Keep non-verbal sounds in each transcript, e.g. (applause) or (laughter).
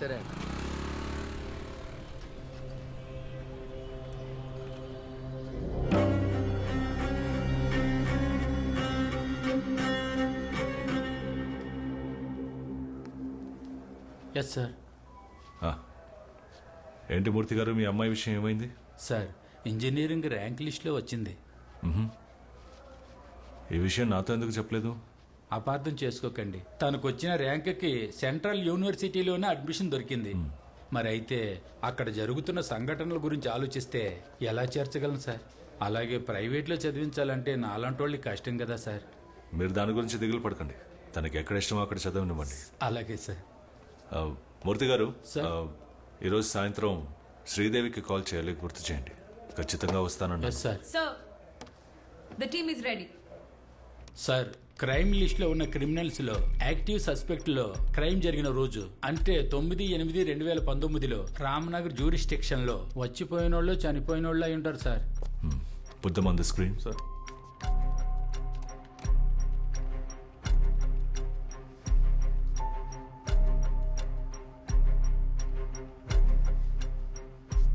సరే. Yes sir ఆ. ఏంటి మూర్తి గారు మీ అమ్మాయి విషయం ఏమైంది? సార్ ఇంజనీరింగ్ ర్యాంక్ లిస్ట్లో వచ్చింది. ఈ విషయం నాతో ఎందుకు చెప్పలేదు? అపార్థం చేసుకోకండి. తనకు వచ్చిన ర్యాంక్కి సెంట్రల్ యూనివర్సిటీలోనే అడ్మిషన్ దొరికింది. మరి అయితే అక్కడ జరుగుతున్న సంఘటనల గురించి ఆలోచిస్తే ఎలా చేర్చగలను సార్? అలాగే ప్రైవేట్లో చదివించాలంటే నాలాంటి వాళ్ళకి కష్టం కదా సార్. మీరు దాని గురించి దిగులు పడకండి. తనకి ఎక్కడ ఇష్టమో అక్కడ చదవనివ్వండి. అలాగే సార్. ఆ, మూర్తి గారు సార్. ఆ, ఈరోజు సాయంత్రం శ్రీదేవికి కాల్ చేయాలి గుర్తు చేయండి. ఖచ్చితంగా వస్తానన్నా yes sir Sir, the team is ready. Sir crime లిస్ట్లో ఉన్న క్రిమినల్స్లో యాక్టివ్ సస్పెక్ట్లో క్రైమ్ జరిగిన రోజు అంటే తొమ్మిది ఎనిమిది రెండు వేల పంతొమ్మిదిలో రామ్నగర్ జ్యూరిస్టిక్షన్లో వచ్చిపోయిన వాళ్ళు చనిపోయిన వాళ్ళు అయి ఉంటారు sir. The screen sir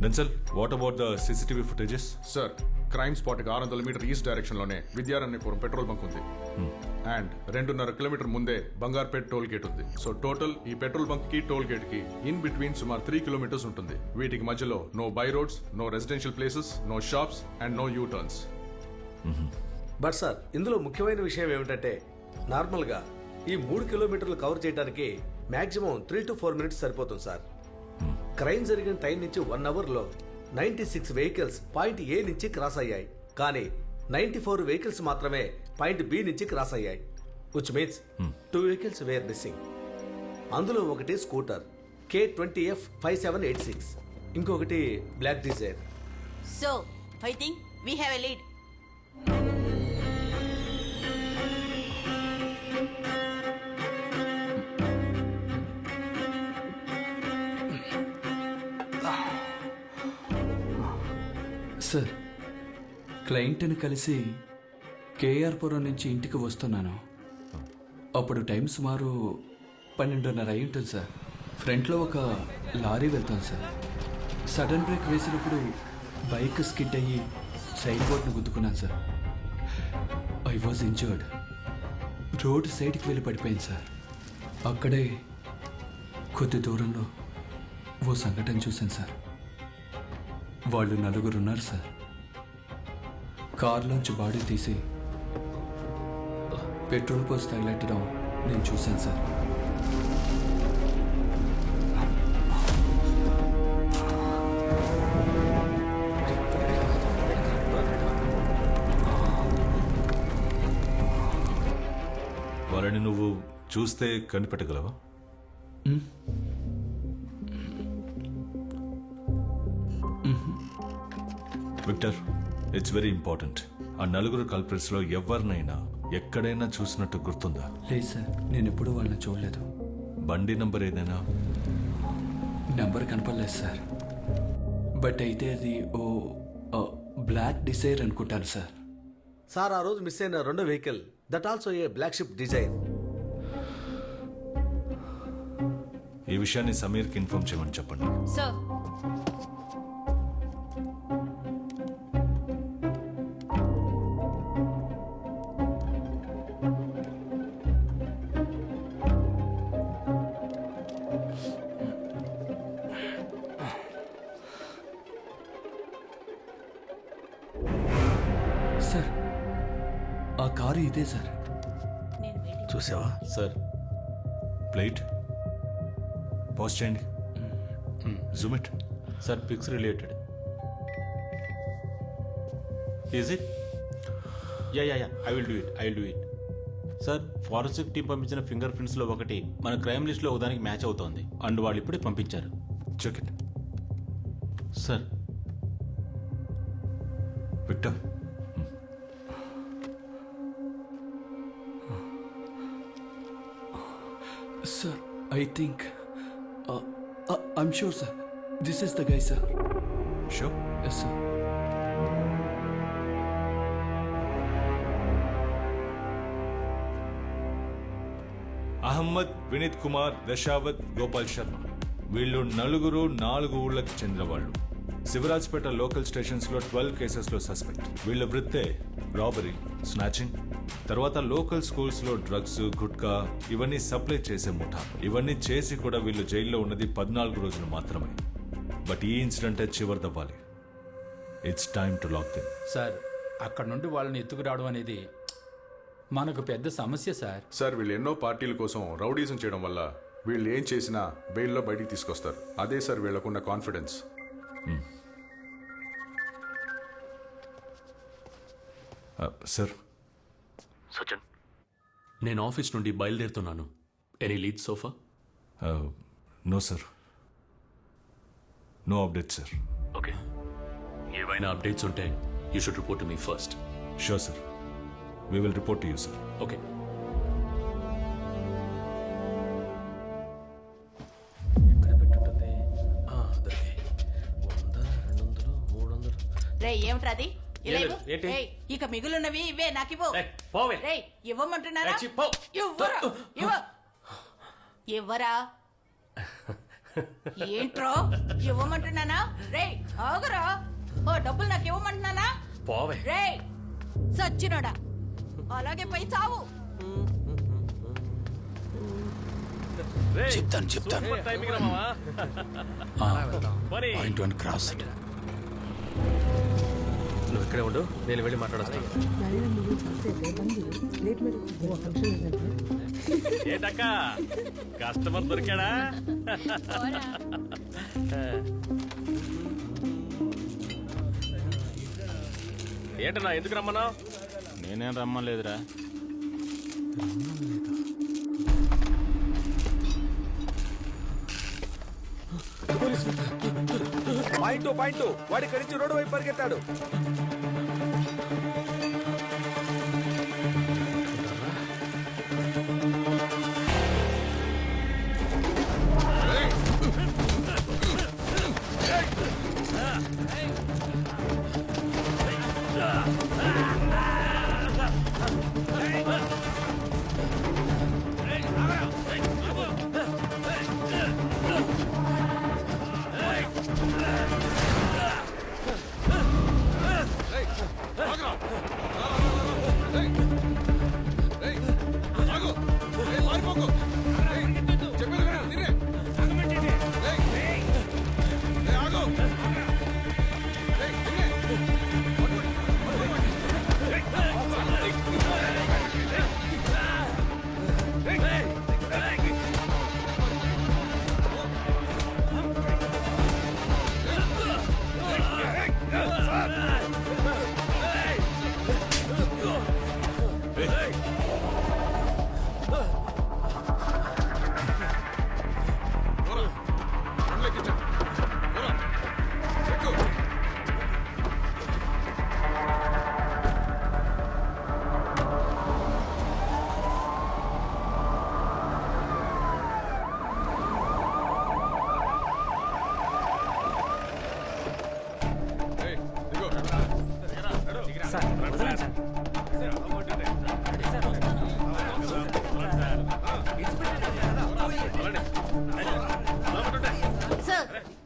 డెన్సల్ what about the CCTV footages sir crime స్పాట్కి ఆరు వందల మీటర్ ఈస్ట్ డైరెక్షన్లోనే విద్యారణ్యపురం పెట్రోల్ బంక్ ఉంది. అండ్ రెండున్నర కిలోమీటర్ ముందే బంగార్పేట్ టోల్ గేట్ ఉంది. సో టోటల్ ఈ పెట్రోల్ బంక్కి టోల్ గేట్కి ఇన్ బిట్వీన్ సుమారు త్రీ కిలోమీటర్స్ ఉంటుంది. వీటికి మధ్యలో no by roads no residential places no shops and no U turns but sir ఇందులో ముఖ్యమైన విషయం ఏమిటంటే నార్మల్గా ఈ మూడు కిలోమీటర్లు కవర్ చేయడానికి maximum three to four minutes సరిపోతుంది సార్. క్రైమ్ జరిగిన టైం నుంచి వన్ అవర్లో ninety six vehicles point A నుంచి క్రాస్ అయ్యాయి. కానీ నైంటీ ఫోర్ వెహికల్స్ మాత్రమే పాయింట్ బి నుంచి క్రాస్ అయ్యాయి. Which means two vehicles were missing అందులో ఒకటి scooter K twenty F five seven eight six ఇంకొకటి black Dzire So, I think we have a lead. Sir క్లయింట్ని కలిసి కేఆర్పురం నుంచి ఇంటికి వస్తున్నాను. అప్పుడు టైం సుమారు పన్నెండున్నర అయి ఉంటుంది సార్. ఫ్రంట్లో ఒక లారీ వెళ్తాను సార్. సడన్ బ్రేక్ వేసినప్పుడు బైక్ స్కిడ్ అయ్యి సైడ్ బోర్డ్ను గుద్దుకున్నాను sir. I was injured road సైడ్కి వెళ్ళి పడిపోయింది సార్. అక్కడే కొద్ది దూరంలో ఓ సంఘటన చూశాను సార్. వాళ్ళు నలుగురు ఉన్నారు సార్. కారులోంచి బాడీ తీసి పెట్రోల్ పోసి తగిలెట్టడం నేను చూశాను సార్. వాళ్ళని నువ్వు చూస్తే కనిపెట్టగలవా? విక్టర్ ఇట్స్ వెరీ ఇంపార్టెంట్ ఆ నలుగురు కల్ప్రిట్స్లో ఎవరినైనా ఎక్కడైనా చూసినట్టు గుర్తుందా? లేదు సార్ నేను ఎప్పుడూ వాళ్ళని చూడలేదు. బండి నంబర్ ఏదైనా? నెంబర్ కనపడలేదు సార్. బట్ అయితే అది ఓ బ్లాక్ డిసైర్ అనుకుంటాను సార్. సార్ ఆ రోజు మిస్ అయిన రెండో vehicle that also a black ship Dzire ఈ విషయాన్ని సమీర్కి ఇన్ఫార్మ్ చేయమని చెప్పండి. సార్ ఆ కారు ఇదే సార్. చూసావా? Sir plate? పాజ్ చేయండి. Zoom it sir pics related. Is it ya ya ya I will do it I will do it sir forensic team పంపించిన finger ప్రింట్స్లో ఒకటి మన క్రైమ్ లిస్ట్లో ఒకదానికి మ్యాచ్ అవుతోంది. అండ్ వాళ్ళు ఇప్పుడే పంపించారు. Check it sir. Victor I think I'm sure sir this is the guy sir show yes sir Ahmed Vineeth Kumar Dasavath Gopal Sharma వీళ్ళు నలుగురు నాలుగు ఊళ్ళకి చెందిన వాళ్ళు శివరాజ్పేట లోకల్ స్టేషన్స్లో ట్వెల్వ్ కేసెస్లో సస్పెక్ట్. వీళ్ళ వృత్తే రాబరీ స్నాచింగ్ తర్వాత లోకల్ స్కూల్స్లో డ్రగ్స్ గుట్కా ఇవన్నీ సప్లై చేసే ముఠా ఇవన్నీ చేసి కూడా వీళ్ళు జైల్లో ఉన్నది పద్నాలుగు రోజులు మాత్రమే. బట్ ఈ ఇన్సిడెంటే చివరిదవ్వాలి. It's time to lock them sir అక్కడ నుండి వాళ్ళని ఎత్తుకురావడం అనేది మనకు పెద్ద సమస్య సార్. సార్ వీళ్ళు ఎన్నో పార్టీల కోసం రౌడీజం చేయడం వల్ల వీళ్ళు ఏం చేసినా బెయిల్లో బయటికి తీసుకొస్తారు. అదే సార్ వీళ్ళకున్న కాన్ఫిడెన్స్ సార్ సచిన్. నేను ఆఫీస్ నుండి బయలుదేరుతున్నాను. Any lead so far no sir no update sir okay ఏవైనా అప్డేట్స్ ఉంటే you should report me first sure sir we will report you sir okay రే ఏమిట్రాది ఇలా ఇవ్వు. రేయ్, ఇక మిగులున్నవి ఇవే నాకు ఇవ్వు. రేయ్ ఇవ్వమంటున్నారా? ఇవ్వరా? ఇవ్వ. ఇవ్వరా? (laughs) ఏంట్రో? ఇవ్వమంటున్నానా? రేయ్ ఆగురా. ఓ డబ్బులు నాకు ఇవ్వమంటున్నానా? పోవే. రేయ్ సచ్చినోడా. అలాగే పోయి చావు. చెప్తాను చెప్తాను. పాయింట్ (laughs) వన్ క్రాస్ ఇక్కడే ఉండు నేను వెళ్ళి మాట్లాడతాను ఏంటక్క? కస్టమర్ దొరికాడా? ఏంటన్నా ఎందుకు రమ్మన్నా నేనేం రమ్మలేదురా. పాయింట్ పాయింట్ వాడి కరించి రోడ్డు వైపు పరిగెత్తాడు Hey!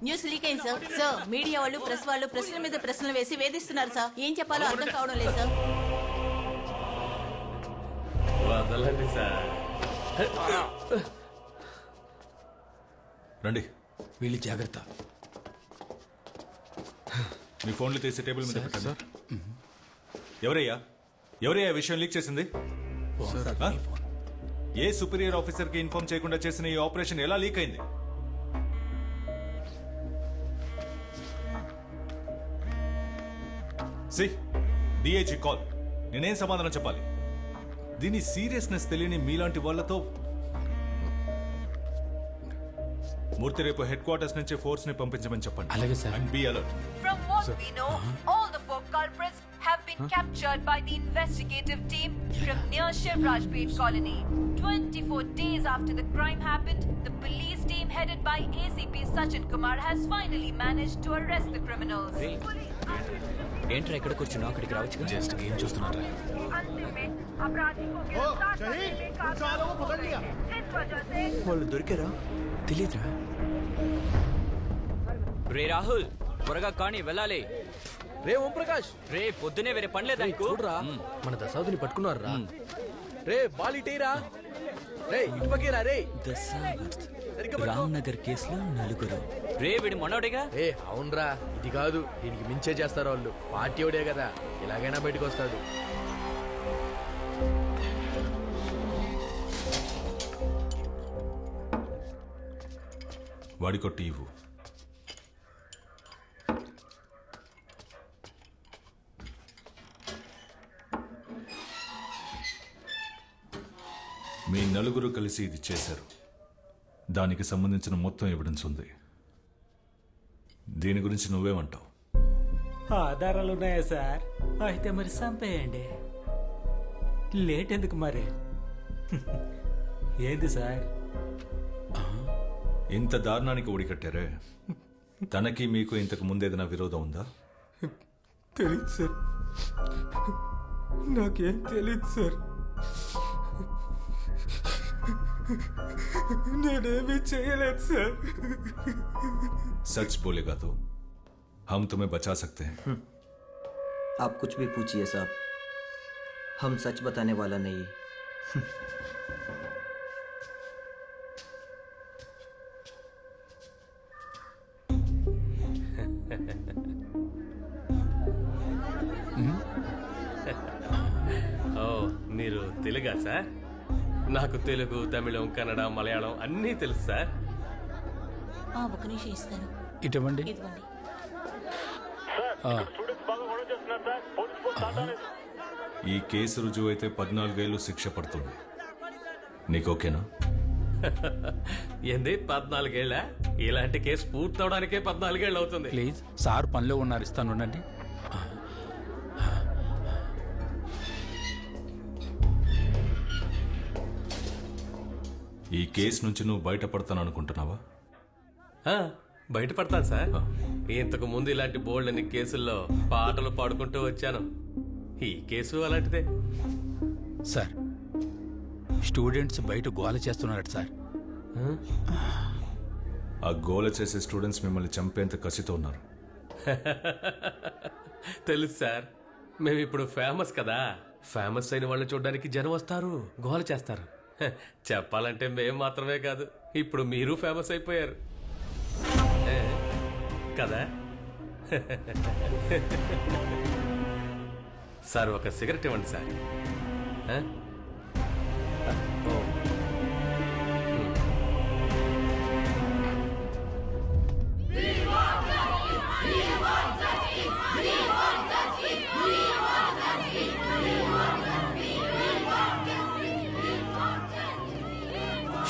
న్యూస్ లీక్ అయింది సార్. సార్ మీడియా వాళ్ళు ప్రెస్ వాళ్ళు ప్రశ్నల మీద ప్రశ్నలు వేసి వేధిస్తున్నారు సార్. ఏం చెప్పాలో అర్థం కావడం లేదు సార్. వదలండి సార్. రండి. వీళ్ళు జాగ్రత్త. మీ ఫోన్లు తీసి టేబుల్ మీద పెట్టండి. ఎవరయ్యా? ఎవరయ్యా ఈ విషయం లీక్ చేసింది? ఆ? ఏ సుపీరియర్ ఆఫీసర్కి ఇన్ఫార్మ్ చేయకుండా చేసిన ఈ ఆపరేషన్ ఎలా లీక్ అయింది? సి డిఐజీ కాల్ నేనేం సమాధానం చెప్పాలి దీని సీరియస్నెస్ తెలియని మీలాంటి వాళ్ళతో మూర్తి రేపు హెడ్ క్వార్టర్స్ నుంచి ఫోర్స్ని పంపించమని చెప్పండి అలాగే sir. And be alert From what we know, all the four culprits have been captured by the investigative team from near Shivraj Pet colony. 24 days after the crime happened, the police team headed by ACP Sachin Kumar has finally managed to arrest the criminals. ఏంట్రా ఎక్కడ కూర్చున్నావు? అక్కడికి రావచ్చు just game చూస్తున్నారా వాళ్ళు దొరికారా? తెలియదురా రే రాహుల్ త్వరగా కానీ వెళ్ళాలి. రే ఓం ప్రకాష్. రే పొద్దునే వేరే పని లేదా చూడరా మన దశావతిని పట్టుకున్నారు రా రే బాల్ రే రే ఇటుపకేరా రే దశావధి పట్టుకో. రామ్నగర్ కేసులో నలుగురు. రే వీడి మనోడిగా? ఏ అవునరా. ఇది కాదు దీనికి మించే చేస్తారు వాళ్ళు. పార్టీ ఓడే కదా. ఎలాగైనా బయటకు వస్తాడు వాడికో టీ ఇవ్వు. మీ నలుగురు కలిసి ఇది చేశారు. దానికి సంబంధించిన మొత్తం ఎవిడెన్స్ ఉంది. దీని గురించి నువ్వేమంటావు? ఆధారాలు ఉన్నాయా సార్? అయితే మరి చంపేయండి. లేట్ ఎందుకు మరి? (laughs) ఏంది సార్? ఇంత దారుణానికి ఒడికట్టారే తనకి మీకు ఇంతకు ముందేదైనా విరోధం ఉందా? తెలియదు సార్. నాకేం తెలియదు సార్. నేనేమీ చేయలేదు సార్ सच बोलेगा तो हम तुम्हें बचा सकते हैं आप कुछ भी पूछिए साहब हम सच बताने वाला नहीं ఓ మీరు తెలుగా సార్ నాకు తెలుగు తమిళం కన్నడ మలయాళం అన్నీ తెలుసు సార్. ఒక నిమిషం ఇస్తాను. ఇటువంటి ఇదిగోండి. ఈ కేసు రుజువు అయితే పద్నాలుగేళ్ళు శిక్ష పడుతుంది. నీకు ఓకేనా? (laughs) ఏంది పద్నాలుగేళ్ళ? ఇలాంటి కేసు పూర్తవడానికే పద్నాలుగేళ్ళు అవుతుంది. ప్లీజ్ సార్ పనిలో ఉన్నారు ఇస్తాను ఉండండి. ఈ కేసు నుంచి నువ్వు బయటపడతాను అనుకుంటున్నావా? ఆ, బయటపడతాను సార్. ఇంతకు ముందు ఇలాంటి బోల్డ్ అన్ని కేసుల్లో పాటలు పాడుకుంటూ వచ్చాను. ఈ కేసు అలాంటిదే. సార్ స్టూడెంట్స్ బయట గోల చేస్తున్నారట సార్. ఆ? గోల చేసే స్టూడెంట్స్ మిమ్మల్ని చంపేంత కసితో ఉన్నారు. (laughs) తెలుసు సార్ మేము ఇప్పుడు ఫేమస్ కదా. ఫేమస్ అయిన వాళ్ళని చూడడానికి జనం వస్తారు గోల చేస్తారు. చెప్పాలంటే మేం మాత్రమే కాదు ఇప్పుడు మీరు ఫేమస్ అయిపోయారు. కదా? సార్ ఒక సిగరెట్ ఇవ్వండి సార్.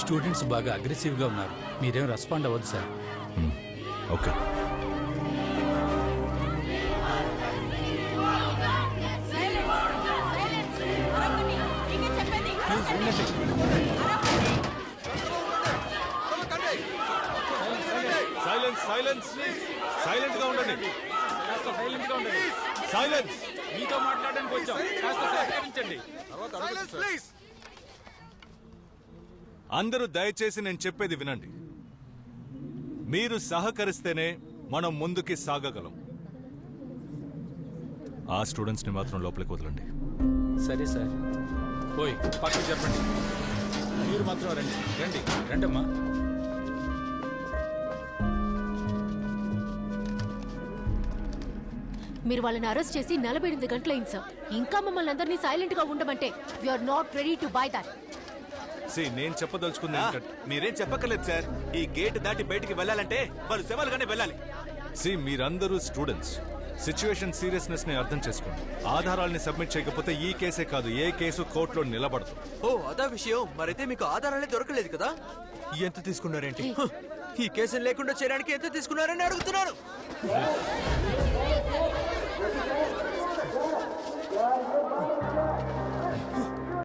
స్టూడెంట్స్ బాగా అగ్రెసివ్గా ఉన్నారు. మీరేం రెస్పాండ్ అవ్వద్దు సార్. ఓకే సైలెన్స్ సైలెన్స్ సైలెంట్గా ఉండండి. సైలెన్స్ మీతో మాట్లాడడానికి వచ్చాం. కాస్త సహకరించండి. అందరూ దయచేసి నేను చెప్పేది వినండి. మీరు సహకరిస్తేనే మనం ముందుకి సాగగలం. ఆ స్టూడెంట్స్ని మాత్రం లోపలికి వదలండి. సరే సార్. ఓయ్ పక్కకి చెప్పండి. మీరు మాత్రం రండి. రండి. రండమ్మా. మీరు వాళ్ళని అరెస్ట్ చేసి నలభై ఎనిమిది గంటలైంది సార్. ఇంకా మమ్మల్ని అందరినీ సైలెంట్గా ఉండమంటే are not ready to buy that see నేను చెప్పదలుచుకుంది ఏంటంటే మీరేం చెప్పక్కర్లేదు సార్. ఈ గేట్ దాటి బయటికి వెళ్ళాలంటే వాళ్ళు శవాలుగానే వెళ్ళాలి. సి మీరందరూ స్టూడెంట్స్. సిచ్యువేషన్ సీరియస్నెస్ని అర్థం చేసుకోండి. ఆధారాల్ని సబ్మిట్ చేయకపోతే ఈ కేసే కాదు ఏ కేసు కోర్టులో నిలబడదు. ఓ అదా విషయం. మరైతే మీకు ఆధారాలే దొరకలేదు కదా? ఎంత తీసుకున్నారేంటి? హ, ఈ కేసుని లేకుండా చేయడానికి ఎంత తీసుకున్నారని అడుగుతున్నాను